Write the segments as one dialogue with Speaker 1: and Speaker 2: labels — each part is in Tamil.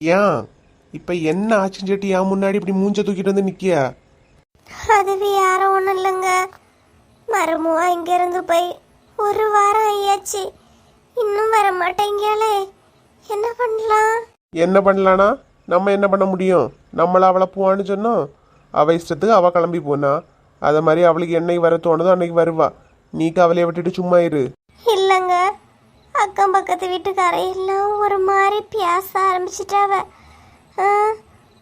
Speaker 1: ஏன்? இப்ப என்ன ஆச்சுன்னு சொல்லிட்டு ஏன் முன்னாடி இப்படி மூஞ்ச தூக்கிட்டு வந்து நிக்கியா?
Speaker 2: அது யாரும் ஒன்றும் இல்லைங்க. மரமுவா இங்கேருந்து போய் ஒரு வாரம் ஆயாச்சு இன்னும் வர மாட்டேங்காளே என்ன பண்ணலாம்?
Speaker 1: என்ன பண்ணலானா? நம்ம என்ன பண்ண முடியும்? நம்மள அவளை போவான்னு சொன்னோம். அவ இஷ்டத்துக்கு அவ கிளம்பி போனா. அத மாதிரி அவளுக்கு என்னைக்கு வர தோணுதோ அன்னைக்கு வருவா. நீ கவலையை விட்டுட்டு சும்மா இரு.
Speaker 2: இல்லைங்க. அக்கம் பக்கத்து வீட்டுக்கார எல்லாம் ஒரு மாதிரி பேச ஆரம்பிச்சிட்டாவ.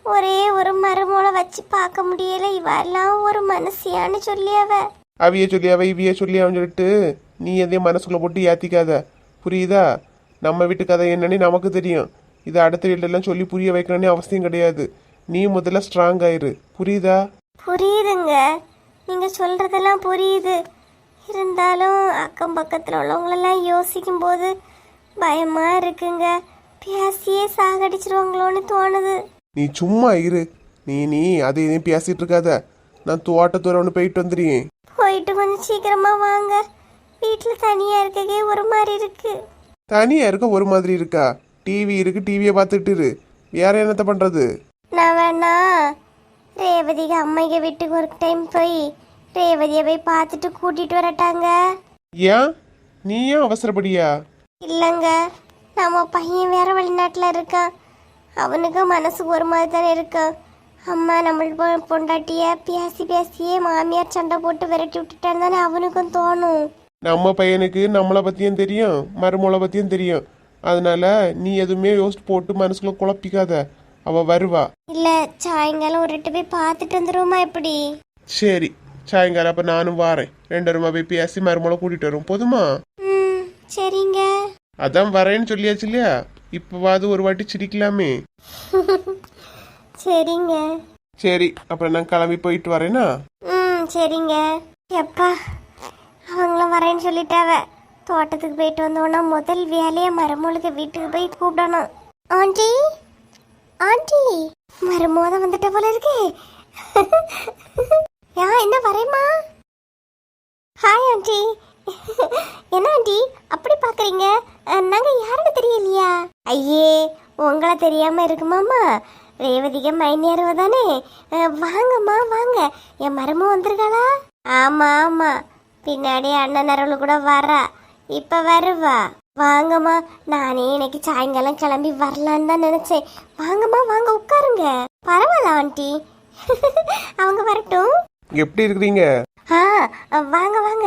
Speaker 2: ஒரே ஒரு மரமூளை வச்சு பார்க்க முடியல. இவெல்லாம் ஒரு மனசியான்னு சொல்லியாவ.
Speaker 1: அவிய சொல்லி அவ இவிய சொல்லி அவன் சொல்லிட்டு நீ எதையும் மனசுக்குள்ள போட்டு ஏத்திக்காத. புரியுதா? நம்ம வீட்டு கதை என்னன்னு நமக்கு தெரியும். இது அடுத்த வீட்டிலலாம் சொல்லி புரிய வைக்கணும்னு அவசியம் கிடையாது. நீ முதல்ல ஸ்ட்ராங் ஆயிரு. புரியுதா?
Speaker 2: புரியுதுங்க. நீங்க சொல்றதெல்லாம் புரியுது. இருந்தாலும் அக்கம் பக்கத்தில் உள்ளவங்களெல்லாம் யோசிக்கும் போது பயமா இருக்குங்க. பேசியே சாகடிச்சிருவாங்களோன்னு தோணுது.
Speaker 1: நீ சும்மா இரு. நீ நீ அதை இதையும் பேசிட்டு இருக்காத. நான் தோட்டத்தூரம் ஒன்று போயிட்டு வந்துடுறேன்.
Speaker 2: போயிட்டு கொஞ்சம் சீக்கிரமா வாங்க. வீட்டில் தனியா இருக்கவே ஒரு மாதிரி இருக்கு.
Speaker 1: தனியா இருக்க ஒரு மாதிரி இருக்கா? டிவி இருக்கு டிவியை பார்த்துட்டு இரு. வேற என்னத்த பண்றது?
Speaker 2: நான் வேணா ரேவதிக்கு அம்மைக்கு வீட்டுக்கு ஒரு டைம் போய் ரேவதியை போய் பார்த்துட்டு கூட்டிட்டு வரட்டாங்க.
Speaker 1: ஏன்? நீ ஏன் அவசரப்படியா?
Speaker 2: இல்லைங்க நம்ம பையன் வேற வெளிநாட்டில் இருக்கான். அவனுக்கு மனசு ஒரு மாதிரி தானே இருக்கும் அம்மா நம்ம பொண்டாட்டிய பேசி பேசியே மாமியார் சண்டை போட்டு விரட்டி விட்டுட்டான்னு தானே அவனுக்கும் தோணும்.
Speaker 1: நம்ம பையனுக்கு நம்மளை பத்தியும் தெரியும் மருமகளை பத்தியும் தெரியும். அதனால நீ எதுவுமே யோசிச்சு போட்டு மனசுக்குள்ள குழப்பிக்காத. அவ வருவா.
Speaker 2: இல்லை சாயங்காலம் ஒரு போய் பார்த்துட்டு வந்துருவோமா எப்படி?
Speaker 1: சரி சாயங்காலம் அப்ப நானும் வாரேன். ரெண்டு ரூபா போய் பேசி மருமலை கூட்டிட்டு வரும் போதுமா?
Speaker 2: ம் சரிங்க.
Speaker 1: அதான் வரேன்னு சொல்லியாச்சு இல்லையா? இப்பவாது ஒரு வாட்டி சிரிக்கலாமே.
Speaker 2: சரிங்க.
Speaker 1: சரி அப்புறம் நான் கிளம்பி போயிட்டு வரேனா?
Speaker 2: ம் சரிங்க. எப்பா அவங்களும் வரேன்னு சொல்லிட்டாவ. தோட்டத்துக்கு போயிட்டு வந்தோன்னா முதல் வேலையை மருமகளுக்கு வீட்டுக்கு போய் கூப்பிடணும். ஆண்டி? ஆண்டி? மருமோத வந்துட்ட போல இருக்கே. யா என்ன வரேம்மா ஹாய் ஆண்டி என்ன ஆண்டி அப்படி பாக்குறீங்க? நாங்கள் நாங்க யாருன்னு தெரியலையா? ஐயே உங்களை தெரியாம இருக்குமாம்மா? ரேவதிக மைனியாரவ தானே? வாங்கம்மா வாங்க. என் மரமும் வந்திருக்காளா? ஆமா ஆமா. பின்னாடி அண்ணன் அருள் கூட வரா. இப்ப வருவா. வாங்கம்மா நானே இன்னைக்கு சாயங்காலம் கிளம்பி வரலான்னு தான் நினைச்சேன். வாங்கம்மா வாங்க உட்காருங்க. பரவாயில்ல ஆண்டி அவங்க வரட்டும்.
Speaker 1: எப்படி இருக்கிறீங்க?
Speaker 2: ஆ வாங்க வாங்க.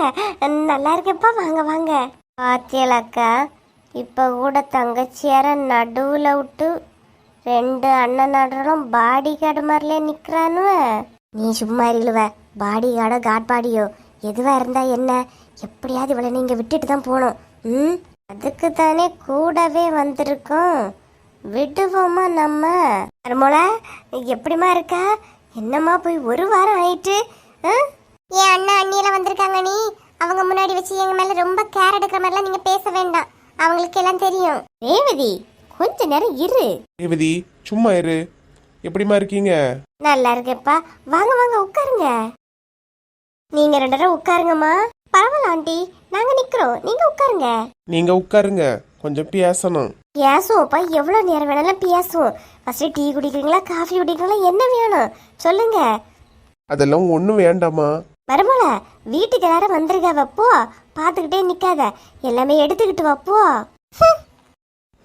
Speaker 2: நல்லா இருக்கேப்பா வாங்க வாங்க. பாத்தியலக்கா இப்போ கூட தங்கச்சியார நடுவில் விட்டு ரெண்டு அண்ணன் நடுறோம் பாடி கார்டு மாதிரிலே நிற்கிறானுவ நீ சும்மா இருளுவ. பாடி கார்டோ காட் பாடியோ எதுவா இருந்தா என்ன? எப்படியாவது இவளை நீங்க விட்டுட்டு தான் போகணும். ம்? அதுக்கு தானே கூடவே வந்திருக்கோம். விடுவோமா நம்ம? மருமோள எப்படிமா இருக்கா? என்னம்மா போய் ஒரு வாரம் ஆயிட்டு? என் அண்ணா அண்ணியில வந்திருக்காங்க நீ. அவங்க முன்னாடி வச்சு எங்க மேல ரொம்ப கேர் எடுக்கிற மாதிரிலாம் நீங்க பேச வேண்டாம். அவங்களுக்கு எல்லாம் தெரியும். ரேவதி கொஞ்ச நேரம் இரு.
Speaker 1: ரேவதி சும்மா இரு. எப்படிமா இருக்கீங்க?
Speaker 2: நல்லா இருக்கேப்பா வாங்க வாங்க உட்காருங்க. நீங்க ரெண்டு பேரும் உட்காருங்கம்மா. பரவாயில்ல ஆண்டி. நாங்க நிக்கிறோம். நீங்க உட்காருங்க.
Speaker 1: நீங்க உட்காருங்க. கொஞ்சம் பேசணும்.
Speaker 2: பேசுவோம்ப்பா எவ்வளவு நேரம் வேணாலும் பேசுவோம். ஃபர்ஸ்ட் டீ குடிக்கிறீங்களா காஃபி குடிக்கிறீங்களா என்ன வேணும்? சொல்லுங்க.
Speaker 1: அதெல்லாம் ஒன்றும் வேண்டாமா
Speaker 2: மருமல வீட்டுக்கு எல்லாரும் வந்திருக்க வப்போ? பார்த்துக்கிட்டே நிக்காத. எல்லாமே எடுத்துக்கிட்டு வப்போ?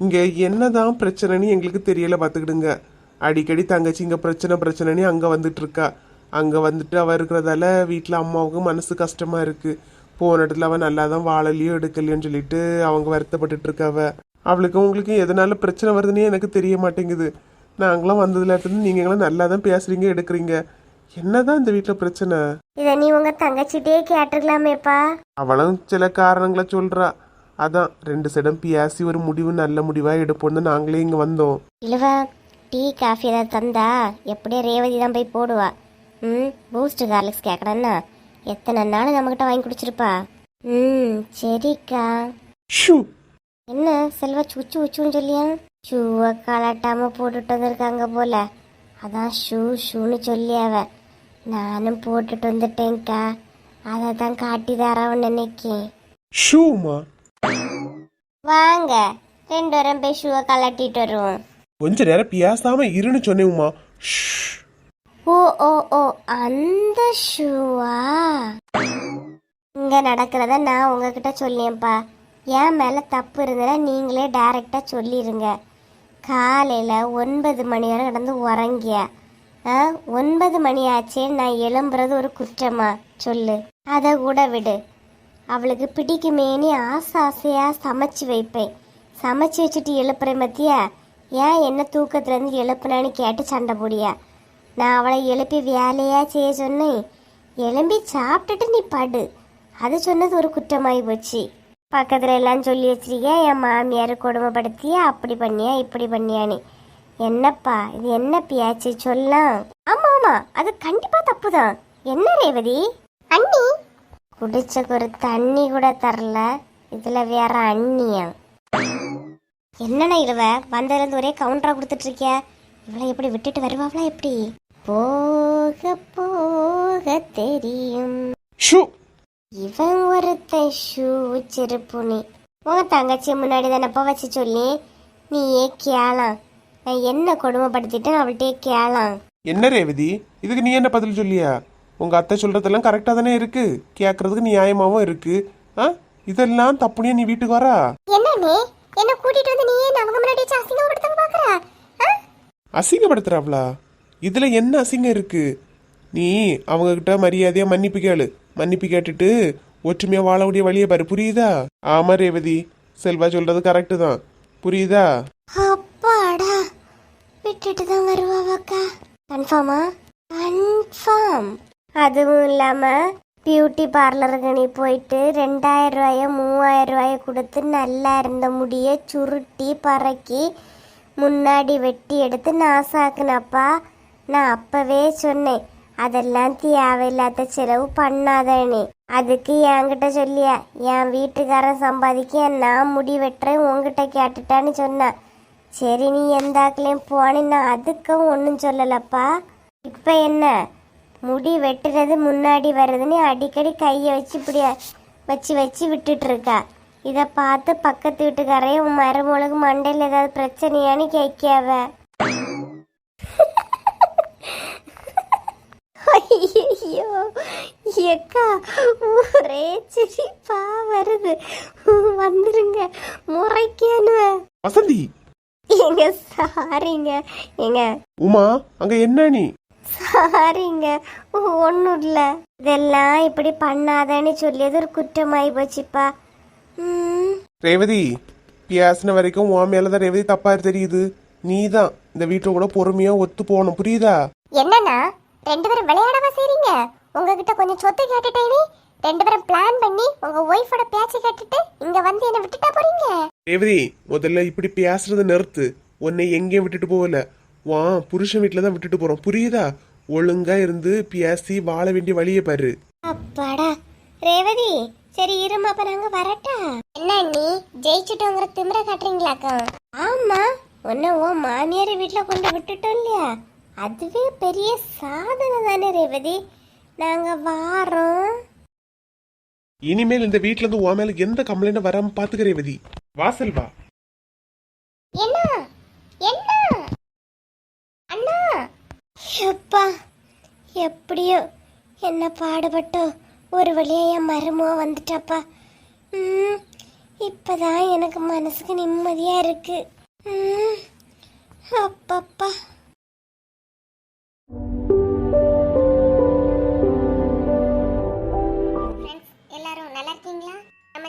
Speaker 1: இங்க என்னதான் பிரச்சனைன்னு எங்களுக்கு தெரியல பாத்துக்கிடுங்க அடிக்கடி தங்கச்சி இங்க பிரச்சனை பிரச்சனைன்னு அங்க வந்துட்டு இருக்கா அங்க வந்துட்டு அவ இருக்கிறதால வீட்டுல அம்மாவுக்கு மனசு கஷ்டமா இருக்கு. போன இடத்துல அவ நல்லா தான் வாழலையோ எடுக்கலையோன்னு சொல்லிட்டு அவங்க வருத்தப்பட்டுட்டு இருக்காவ அவளுக்கு உங்களுக்கு எதனால பிரச்சனை வருதுன்னே எனக்கு தெரிய மாட்டேங்குது. நாங்களாம் வந்ததுல இருந்து நீங்க எல்லாம் நல்லா தான் பேசுறீங்க எடுக்கிறீங்க. என்னதான் இந்த வீட்டுல பிரச்சனை?
Speaker 2: இதை நீ உங்க தங்கச்சிட்டே கேட்டிருக்கலாமேப்பா.
Speaker 1: அவளும் சில காரணங்களை சொல்றா. அதான் ரெண்டு சைடும் பேசி ஒரு முடிவு நல்ல முடிவா எடுப்போம்னு நாங்களே இங்க வந்தோம்.
Speaker 2: இழுவ டீ காஃபி ஏதாவது தந்தா எப்படியே ரேவதி தான் போய் போடுவா. ம் பூஸ்ட் கார்லிக்ஸ் கேட்குறேன்னா எத்தனை நாள் நம்மக்கிட்ட வாங்கி குடிச்சிருப்பா? ம் சரிக்கா.
Speaker 1: ஷூ!
Speaker 2: என்ன செல்வா சுச்சு உச்சுன்னு சொல்லியா? ஷூவை கலட்டாம போட்டுட்டு வந்திருக்காங்க போல. அதான் ஷூ ஷூன்னு சொல்லி அவ. நானும் போட்டுட்டு வந்துட்டேன்க்கா. அதை தான் காட்டி தரவன்னு நினைக்கேன்
Speaker 1: ஷூமா?
Speaker 2: வாங்க. ரெண்டு பேரும் போய் ஷூவை கலட்டிட்டு வருவோம்.
Speaker 1: கொஞ்ச நேரம் பேசாம இருன்னு ஷ்.
Speaker 2: ஓ ஓ ஓ அந்த ஷூவா? இங்க நடக்கிறத நான் உங்ககிட்ட சொல்லியேன்ப்பா. என் மேலே தப்பு இருந்ததுன்னா நீங்களே டைரெக்டாக சொல்லிடுங்க காலையில் ஒன்பது மணி வரை நடந்து உறங்கிய. ஆ ஒன்பது மணி ஆச்சே நான் எழும்புறது ஒரு குற்றமா? சொல்லு. அதை கூட விடு. அவளுக்கு பிடிக்குமேனி ஆசை ஆசையாக சமைச்சு வைப்பேன். சமைச்சு வச்சுட்டு எழுப்புறேன் மத்தியா ஏன் என்ன தூக்கத்துலேருந்து எழுப்புனான்னு கேட்டு சண்டை போடியா? நான் அவளை எழுப்பி வேலையா செய்ய சொன்னேன். எழும்பி சாப்பிட்டுட்டு நீ படு. அது சொன்னது ஒரு குற்றமாயி போச்சு. பக்கத்தில் எல்லாம் சொல்லி வச்சிருக்கேன் என் மாமியார் கொடுமைப்படுத்தியா? அப்படி பண்ணியா? இப்படி பண்ணியான்னு. என்னப்பா? இது என்ன பியாச்சு? சொல்லலாம். ஆமா ஆமா. அது கண்டிப்பா தப்புதான். என்ன ரேவதி? அண்ணி. குடிச்சக்கு ஒரு தண்ணி கூட தரல. இதுல வேற அண்ணியா? என்னண்ணா இழுவ வந்ததுலேருந்து ஒரே கவுண்டரா கொடுத்துட்டு இருக்கிய இவளை எப்படி விட்டுட்டு வருவாங்களா எப்படி? போக போக தெரியும்.
Speaker 1: ஷூ!
Speaker 2: இவன் ஒருத்தன் ஷூ செருப்புனி உங்க தங்கச்சி முன்னாடி தானப்பா வச்சு சொல்லி நீ ஏ கேளாம். நான் என்ன கொடுமைப்படுத்திட்டேன் அவள்கிட்டே கேளாம்.
Speaker 1: என்ன ரேவதி? இதுக்கு நீ என்ன பதில் சொல்லியா? உங்க அத்தை சொல்றதெல்லாம் கரெக்டா தானே இருக்கு. கேக்குறதுக்கு நியாயமாவும் இருக்கு. ஆ? இதெல்லாம் தப்புனியா நீ வீட்டுக்கு வரா?
Speaker 2: என்னண்ணே? என்ன கூட்டிட்டு வந்து நீ ஏன் அவங்க முன்னாடி அசிங்கப்படுத்த பாக்குற?
Speaker 1: அசிங்கப்படுத்துறாவளா? இதுல என்ன அசிங்கம் இருக்கு? நீ அவங்க கிட்ட மரியாதையா மன்னிப்பு கேளு. மன்னிப்பு கேட்டுட்டு ஒற்றுமையா வாழக்கூடிய வழியை பாரு புரியுதா? ஆமா ரேவதி. செல்வா சொல்றது கரெக்டு தான். புரியுதா?
Speaker 2: அப்பாடா. விட்டுட்டு தான் வருவாவாக்கா கன்ஃபார்மா கன்ஃபார்ம் அதுவும் இல்லாம பியூட்டி பார்லருக்கு நீ போயிட்டு ரெண்டாயிரம் ரூபாய மூவாயிரம் ரூபாய கொடுத்து நல்லா இருந்த முடிய சுருட்டி பறக்கி முன்னாடி வெட்டி எடுத்து நாசாக்குனப்பா. நான் அப்பவே சொன்னேன் அதெல்லாம் தேவையில்லாத செலவு பண்ணாதேன்னு அதுக்கு என்கிட்ட சொல்லியா என் வீட்டுக்காரன் சம்பாதிக்க நான் முடி வெட்டுறேன் உங்ககிட்ட கேட்டுட்டான்னு சொன்னான் சரி நீ எந்த ஆக்கலையும் நான் அதுக்கும் ஒன்றும் சொல்லலப்பா. இப்போ என்ன? முடி வெட்டுறது முன்னாடி வர்றதுன்னு அடிக்கடி கையை வச்சு இப்படி வச்சு வச்சு விட்டுட்டு இருக்கா இதை பார்த்து பக்கத்து வீட்டுக்காரையும் உன் மருமகளுக்கு மண்டையில் ஏதாவது பிரச்சனையான்னு கேட்காவ ஐயோ எக்கா ஒரே சிரிப்பா வருது. வந்துருங்க முறைக்கானுவ
Speaker 1: வசந்தி.
Speaker 2: எங்க சாரிங்க எங்க
Speaker 1: உமா அங்க என்ன நீ?
Speaker 2: சாரிங்க ஒன்றும் இல்லை. இதெல்லாம் இப்படி பண்ணாதேன்னு சொல்லியது ஒரு குற்றமாயி போச்சுப்பா. ம்.
Speaker 1: ரேவதி பேசின வரைக்கும் உன் மேலதான் ரேவதி தப்பா தெரியுது. நீ தான் இந்த வீட்டை கூட பொறுமையா ஒத்து போகணும் புரியுதா?
Speaker 2: என்னன்னா ரெண்டு பேரும் விளையாடவா செய்றீங்க? உங்ககிட்ட கொஞ்சம் சொத்து கேட்டுட்டேனே. ரெண்டு பேரும் பிளான் பண்ணி உங்க ஒய்ஃபோட பேச்சை கேட்டுட்டு இங்க வந்து என்ன விட்டுட்டா போறீங்க?
Speaker 1: ரேவதி முதல்ல இப்படி பேசுறத நிறுத்து. உன்னை எங்கேயும் விட்டுட்டு போகல. வா புருஷன் வீட்டில தான் விட்டுட்டு போறோம். புரியுதா? ஒழுங்கா இருந்து பேசி வாழ வேண்டிய வழியை பாரு.
Speaker 2: அப்பாடா. ரேவதி சரி இருமா அப்ப நாங்க வரட்டா? என்ன நீ? ஜெயிச்சுட்டோங்கிற திமிர காட்டுறீங்களாக்கா? ஆமா. உன்னை உன் மாமியார் வீட்டுல கொண்டு விட்டுட்டோம் இல்லையா? அதுவே பெரிய சாதனை தானே ரேவதி. நாங்க வாரோம்.
Speaker 1: இனிமேல் இந்த வீட்ல இருந்து உன் மேல எந்த கம்ப்ளைண்ட் வராம பாத்துக்க ரேவதி வாசல் வா
Speaker 2: என்ன? என்ன? அண்ணா! எப்பா எப்படியோ என்ன பாடுபட்டோ ஒரு வழியா என் மருமோ வந்துட்டாப்பா. ம் இப்பதான் எனக்கு மனசுக்கு நிம்மதியா இருக்கு. ம் அப்பப்பா.